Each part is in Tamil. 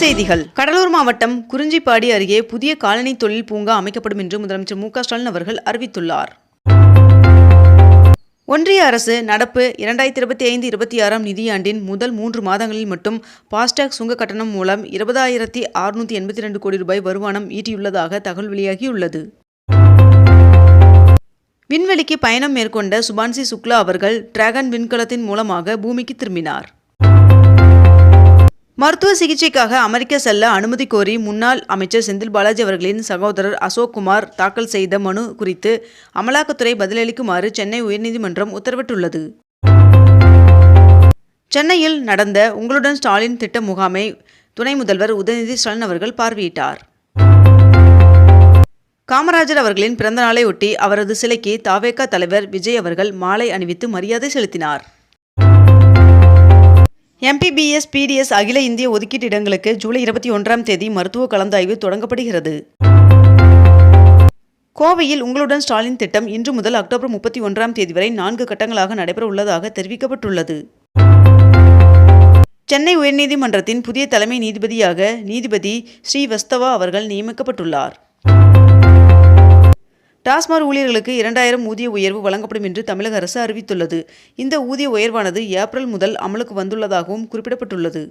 செய்திகள். கடலூர் மாவட்டம் குறிஞ்சிப்பாடி அருகே புதிய காலனி தொழில் பூங்கா அமைக்கப்படும் என்று முதலமைச்சர் மு ஸ்டாலின் அவர்கள் அறிவித்துள்ளார். ஒன்றிய அரசு நடப்பு இரண்டாயிரத்தி இருபத்தி ஐந்து இருபத்தி ஆறாம் நிதியாண்டின் முதல் மூன்று மாதங்களில் மட்டும் பாஸ்டாக் சுங்க கட்டணம் மூலம் இருபதாயிரத்தி அறுநூற்றி எண்பத்தி ரெண்டு கோடி ரூபாய் வருமானம் ஈட்டியுள்ளதாக தகவல் வெளியாகியுள்ளது. விண்வெளிக்கு பயணம் மேற்கொண்ட சுபான்சி சுக்லா அவர்கள் டிராகன் விண்கலத்தின் மூலமாக பூமிக்கு திரும்பினார். மருத்துவ சிகிச்சைக்காக அமெரிக்க செல்ல அனுமதி கோரி முன்னாள் அமைச்சர் செந்தில் பாலாஜி அவர்களின் சகோதரர் அசோக் குமார் தாக்கல் செய்த மனு குறித்து அமலாக்கத்துறை பதிலளிக்குமாறு சென்னை உயர்நீதிமன்றம் உத்தரவிட்டுள்ளது. சென்னையில் நடந்த உங்களுடன் ஸ்டாலின் திட்ட முகாமை துணை முதல்வர் உதயநிதி ஸ்டாலின் அவர்கள் பார்வையிட்டார். காமராஜர் அவர்களின் பிறந்தநாளை ஒட்டி அவரது சிலைக்கு தாவேகா தலைவர் விஜய் அவர்கள் மாலை அணிவித்து மரியாதை செலுத்தினார். எம்பிபிஎஸ் பிடிஎஸ் அகில இந்திய ஒதுக்கீட்டு இடங்களுக்கு ஜூலை இருபத்தி ஒன்றாம் தேதி மருத்துவ கலந்தாய்வு தொடங்கப்படுகிறது. கோவையில் உங்களுடன் ஸ்டாலின் திட்டம் இன்று முதல் அக்டோபர் முப்பத்தி ஒன்றாம் தேதி வரை நான்கு கட்டங்களாக நடைபெற உள்ளதாக தெரிவிக்கப்பட்டுள்ளது. சென்னை உயர்நீதிமன்றத்தின் புதிய தலைமை நீதிபதியாக நீதிபதி ஸ்ரீவஸ்தவா அவர்கள் நியமிக்கப்பட்டுள்ளார். டாஸ்மாக் ஊழியர்களுக்கு இரண்டாயிரம் ஊதிய உயர்வு வழங்கப்படும் என்று தமிழக அரசு அறிவித்துள்ளது. இந்த ஊதிய உயர்வானது ஏப்ரல் முதல் அமலுக்கு வந்துள்ளதாகவும் குறிப்பிடப்பட்டுள்ளது.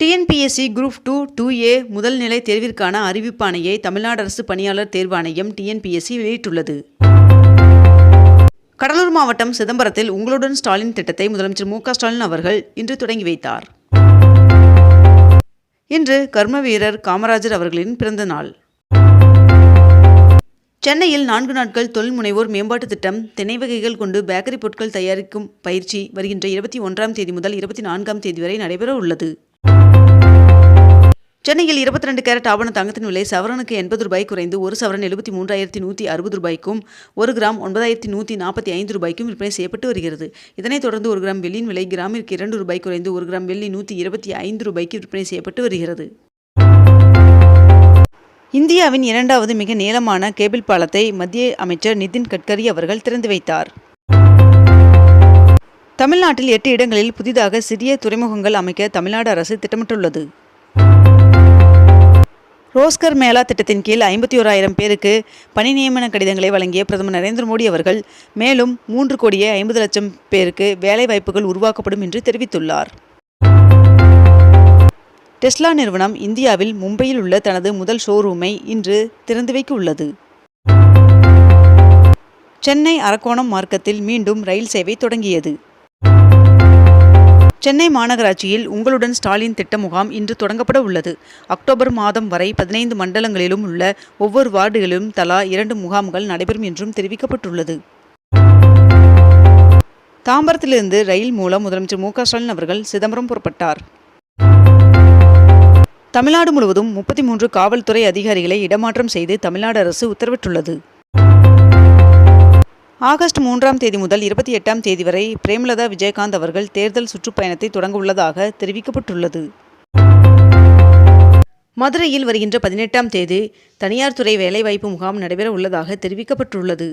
TNPSC group two two A முதல் நிலை தேர்விற்கான அறிவிப்பாணையை தமிழ்நாடு அரசு பணியாளர் தேர்வாணையம் டிஎன்பிஎஸ்சி வெளியிட்டுள்ளது. கடலூர் மாவட்டம் சிதம்பரத்தில் உங்களுடன் ஸ்டாலின் திட்டத்தை முதலமைச்சர் மு ஸ்டாலின் அவர்கள் இன்று தொடங்கி வைத்தார். இன்று கர்ம வீரர் காமராஜர் அவர்களின் பிறந்த நாள். சென்னையில் நான்கு நாட்கள் தொழில் முனைவோர் மேம்பாட்டு திட்டம் திணை வகைகள் கொண்டு பேக்கரி பொருட்கள் தயாரிக்கும் பயிற்சி வருகின்ற இருபத்தி ஒன்றாம் தேதி முதல் இருபத்தி நான்காம் தேதி வரை நடைபெற உள்ளது. சென்னையில் இருபத்தி ரெண்டு கேரட் ஆவண தங்கத்தின் விலை சவரனுக்கு எண்பது ரூபாய் குறைந்து ஒரு சவரன் எழுபத்தி மூன்றாயிரத்தி நூற்றி அறுபது ரூபாய்க்கும் ஒரு கிராம் ஒன்பதாயிரத்தி நூற்றி நாற்பத்தி ஐந்து ரூபாய்க்கும் விற்பனை செய்யப்பட்டு வருகிறது. இதனைத் தொடர்ந்து ஒரு கிராம் வெள்ளியின் விலை கிராமிற்கு இரண்டு ரூபாய் குறைந்து ஒரு கிராம் வெள்ளி நூற்றி இருபத்தி ஐந்து ரூபாய்க்கு விற்பனை செய்யப்பட்டு வருகிறது. இந்தியாவின் இரண்டாவது மிக நீளமான கேபிள் பாலத்தை மத்திய அமைச்சர் நிதின் கட்கரி அவர்கள் திறந்து வைத்தார். தமிழ்நாட்டில் எட்டு இடங்களில் புதிதாக சிறிய துறைமுகங்கள் அமைக்க தமிழ்நாடு அரசு திட்டமிட்டுள்ளது. ரோஸ்கர் மேளா திட்டத்தின் கீழ் ஐம்பத்தி ஓராயிரம் பேருக்கு பணி நியமன கடிதங்களை வழங்கிய பிரதமர் நரேந்திர மோடி அவர்கள் மேலும் மூன்று கோடியே ஐம்பது லட்சம் பேருக்கு வேலை வாய்ப்புகள் உருவாக்கப்படும் என்று தெரிவித்துள்ளார். டெஸ்லா நிறுவனம் இந்தியாவில் மும்பையில் உள்ள தனது முதல் ஷோரூமை இன்று திறந்து வைக்க உள்ளது சென்னை அரக்கோணம் மார்க்கத்தில் மீண்டும் ரயில் சேவை தொடங்கியது. சென்னை மாநகராட்சியில் உங்களுடன் ஸ்டாலின் திட்ட முகாம் இன்று தொடங்கப்பட உள்ளது. அக்டோபர் மாதம் வரை பதினைந்து மண்டலங்களிலும் உள்ள ஒவ்வொரு வார்டுகளிலும் தலா இரண்டு முகாம்கள் நடைபெறும் என்றும் தெரிவிக்கப்பட்டுள்ளது. தாம்பரத்திலிருந்து ரயில் மூலம் முதலமைச்சர் மு க ஸ்டாலின் அவர்கள் சிதம்பரம் புறப்பட்டார். தமிழ்நாடு முழுவதும் முப்பத்தி மூன்று காவல்துறை அதிகாரிகளை இடமாற்றம் செய்து தமிழ்நாடு அரசு உத்தரவிட்டுள்ளது. ஆகஸ்ட் மூன்றாம் தேதி முதல் இருபத்தி எட்டாம் தேதி வரை பிரேமலதா விஜயகாந்த் அவர்கள் தேர்தல் சுற்றுப்பயணத்தை தொடங்க உள்ளதாக தெரிவிக்கப்பட்டுள்ளது. மதுரையில் வருகின்ற பதினெட்டாம் தேதி தனியார் துறை வேலைவாய்ப்பு முகாம் நடைபெற உள்ளதாக தெரிவிக்கப்பட்டுள்ளது.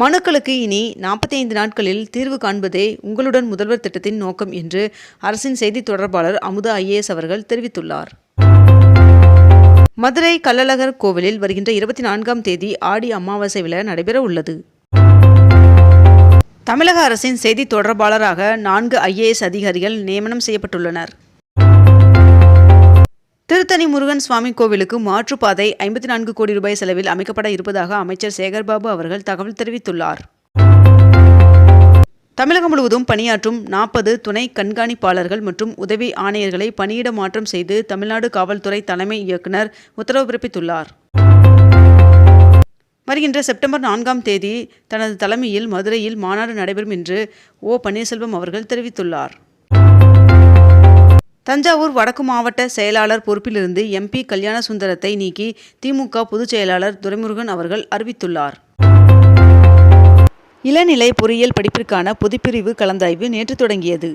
மனுக்களுக்கு இனி நாற்பத்தி ஐந்து நாட்களில் தீர்வு காண்பதே உங்களுடன் முதல்வர் திட்டத்தின் நோக்கம் என்று அரசின் செய்தி தொடர்பாளர் அமுதா ஐஏஎஸ் அவர்கள் தெரிவித்துள்ளார். மதுரை கள்ளழகர் கோவிலில் வருகின்ற இருபத்தி நான்காம் தேதி ஆடி அமாவாசை விழா நடைபெற உள்ளது. தமிழக அரசின் செய்தி தொடர்பாளராக நான்கு ஐஏஎஸ் அதிகாரிகள் நியமனம் செய்யப்பட்டுள்ளனர். திருத்தணி முருகன் சுவாமி கோவிலுக்கு மாற்றுப்பாதை ஐம்பத்தி நான்கு கோடி ரூபாய் செலவில் அமைக்கப்பட இருப்பதாக அமைச்சர் சேகர்பாபு அவர்கள் தகவல் தெரிவித்துள்ளார். தமிழகம் முழுவதும் பணியாற்றும் நாற்பது துணை கண்காணிப்பாளர்கள் மற்றும் உதவி ஆணையர்களை பணியிட மாற்றம் செய்து தமிழ்நாடு காவல்துறை தலைமை இயக்குனர் உத்தரவு பிறப்பித்துள்ளார். வருகின்ற செப்டம்பர் நான்காம் தேதி தனது தலைமையில் மதுரையில் மாநாடு நடைபெறும் என்று ஓ பன்னீர்செல்வம் அவர்கள் தெரிவித்துள்ளார். தஞ்சாவூர் வடக்கு மாவட்ட செயலாளர் பொறுப்பிலிருந்து எம்பி கல்யாண சுந்தரத்தை நீக்கி திமுக பொதுச் செயலாளர் துரைமுருகன் அவர்கள் அறிவித்துள்ளார். இளநிலை பொறியியல் படிப்பிற்கான பொதுப்பிரிவு கலந்தாய்வு நேற்று தொடங்கியது.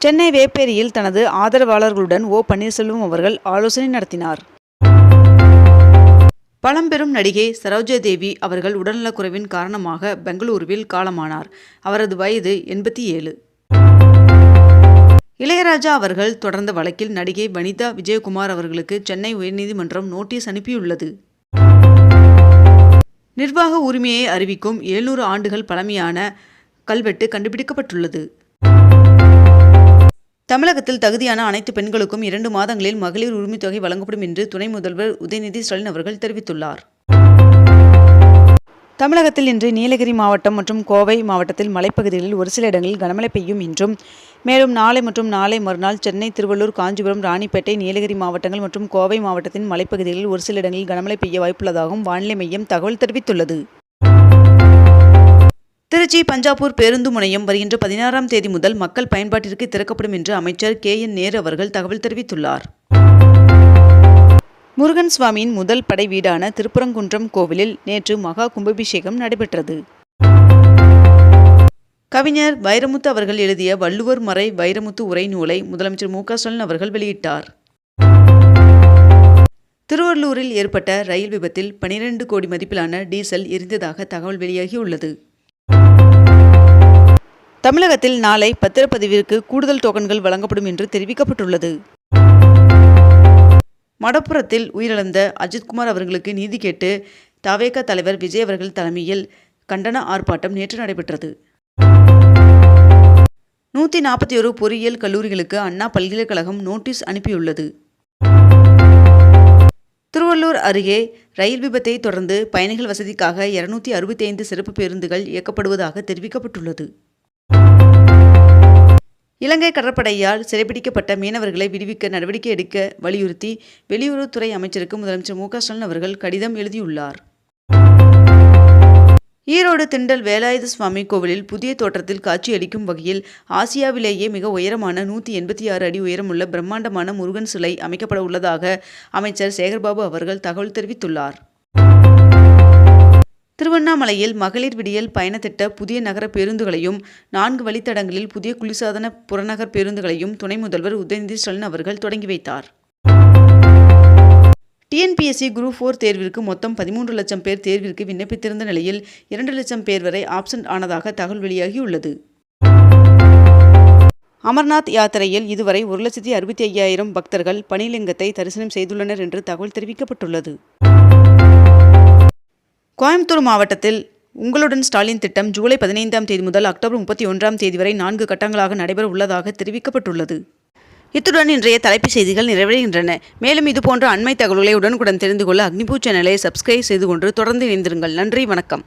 சென்னை வேப்பேரியில் தனது ஆதரவாளர்களுடன் ஓ பன்னீர்செல்வம் அவர்கள் ஆலோசனை நடத்தினார். பழம்பெரும் நடிகை சரோஜா தேவி அவர்கள் உடல்நலக்குறைவின் காரணமாக பெங்களூருவில் காலமானார். அவரது வயது எண்பத்தி ஏழு. இளையராஜா அவர்கள் தொடர்ந்த வழக்கில் நடிகை வனிதா விஜயகுமார் அவர்களுக்கு சென்னை உயர்நீதிமன்றம் நோட்டீஸ் அனுப்பியுள்ளது. நிர்வாக உரிமையை அறிவிக்கும் எழுநூறு ஆண்டுகள் பழமையான கல்வெட்டு கண்டுபிடிக்கப்பட்டுள்ளது. தமிழகத்தில் தகுதியான அனைத்து பெண்களுக்கும் இரண்டு மாதங்களில் மகளிர் உரிமைத்தொகை வழங்கப்படும் என்று துணை முதல்வர் உதயநிதி ஸ்டாலின் அவர்கள் தெரிவித்துள்ளார். தமிழகத்தில் இன்று நீலகிரி மாவட்டம் மற்றும் கோவை மாவட்டத்தில் மலைப்பகுதிகளில் ஒரு சில இடங்களில் கனமழை பெய்யும் என்றும் மேலும் நாளை மற்றும் நாளை மறுநாள் சென்னை திருவள்ளூர் காஞ்சிபுரம் ராணிப்பேட்டை நீலகிரி மாவட்டங்கள் மற்றும் கோவை மாவட்டத்தின் மலைப்பகுதிகளில் ஒரு சில இடங்களில் கனமழை பெய்ய வாய்ப்புள்ளதாகவும் வானிலை மையம் தகவல் தெரிவித்துள்ளது. திருச்சி பஞ்சாப்பூர் பேருந்து முனையம் வருகின்ற பதினாறாம் தேதி முதல் மக்கள் பயன்பாட்டிற்கு திறக்கப்படும் என்று அமைச்சர் கே என் நேரு அவர்கள் தகவல் தெரிவித்துள்ளார். முருகன் சுவாமியின் முதல் படை வீடான திருப்பரங்குன்றம் கோவிலில் நேற்று மகா கும்பாபிஷேகம் நடைபெற்றது. கவிஞர் வைரமுத்து அவர்கள் எழுதிய வள்ளுவர் மறை வைரமுத்து உரை நூலை முதலமைச்சர் மு ஸ்டாலின் அவர்கள் வெளியிட்டார். திருவள்ளூரில் ஏற்பட்ட ரயில் விபத்தில் பனிரெண்டு கோடி மதிப்பிலான டீசல் எரிந்ததாக தகவல் வெளியாகியுள்ளது. தமிழகத்தில் நாளை பத்திரப்பதிவிற்கு கூடுதல் டோக்கன்கள் வழங்கப்படும் என்று தெரிவிக்கப்பட்டுள்ளது. மடப்புறத்தில் உயிரிழந்த அஜித்குமார் அவர்களுக்கு நீதி கேட்டு தவேக தலைவர் விஜய் அவர்கள் தலைமையில் கண்டன ஆர்ப்பாட்டம் நேற்று நடைபெற்றது. நூற்றி நாற்பத்தி ஒரு பொறியியல் கல்லூரிகளுக்கு அண்ணா பல்கலைக்கழகம் நோட்டீஸ் அனுப்பியுள்ளது. திருவள்ளூர் அருகே ரயில் விபத்தை தொடர்ந்து பயணிகள் வசதிக்காக இருநூத்தி அறுபத்தி ஐந்து சிறப்பு பேருந்துகள் இயக்கப்படுவதாக தெரிவிக்கப்பட்டுள்ளது. இலங்கை கடற்படையால் சிறைபிடிக்கப்பட்ட மீனவர்களை விடுவிக்க நடவடிக்கை எடுக்க வலியுறுத்தி வெளியுறவுத்துறை அமைச்சருக்கு முதலமைச்சர் மு க ஸ்டாலின் அவர்கள் கடிதம் எழுதியுள்ளார். ஈரோடு திண்டல் வேலாயுத சுவாமி கோவிலில் புதிய தோற்றத்தில் காட்சியளிக்கும் வகையில் ஆசியாவிலேயே மிக உயரமான நூற்றி எண்பத்தி ஆறு அடி உயரமுள்ள பிரம்மாண்டமான முருகன் சிலை அமைக்கப்பட உள்ளதாக அமைச்சர் சேகர்பாபு அவர்கள் தகவல் தெரிவித்துள்ளார். திருவண்ணாமலையில் மகளிர் விடியல் பயணத்திட்ட புதிய நகர பேருந்துகளையும் நான்கு வழித்தடங்களில் புதிய குளிர்சாதன புறநகர் பேருந்துகளையும் துணை முதல்வர் உதயநிதி ஸ்டாலின் அவர்கள் தொடங்கி வைத்தார். டிஎன்பிஎஸ்சி குரூப் ஃபோர் தேர்விற்கு மொத்தம் பதிமூன்று லட்சம் பேர் தேர்விற்கு விண்ணப்பித்திருந்த நிலையில் இரண்டு லட்சம் பேர் வரை ஆப்சண்ட் ஆனதாக தகவல் வெளியாகியுள்ளது அமர்நாத் யாத்திரையில் இதுவரை ஒரு லட்சத்தி அறுபத்தி ஐயாயிரம் பக்தர்கள் பனிலிங்கத்தை தரிசனம் செய்துள்ளனர் என்று தகவல் தெரிவிக்கப்பட்டுள்ளது. கோயம்புத்தூர் மாவட்டத்தில் உங்களுடன் ஸ்டாலின் திட்டம் ஜூலை பதினைந்தாம் தேதி முதல் அக்டோபர் முப்பத்தி ஒன்றாம் தேதி வரை நான்கு கட்டங்களாக நடைபெற உள்ளதாக தெரிவிக்கப்பட்டுள்ளது. இத்துடன் இன்றைய தலைப்புச் செய்திகள் நிறைவடைகின்றன. மேலும் இதுபோன்ற அண்மை தகவல்களை உடனுக்குடன் தெரிந்து கொள்ள அக்னிபூ சேனலை சப்ஸ்கிரைப் செய்து கொண்டு தொடர்ந்து இணைந்திருங்கள். நன்றி வணக்கம்.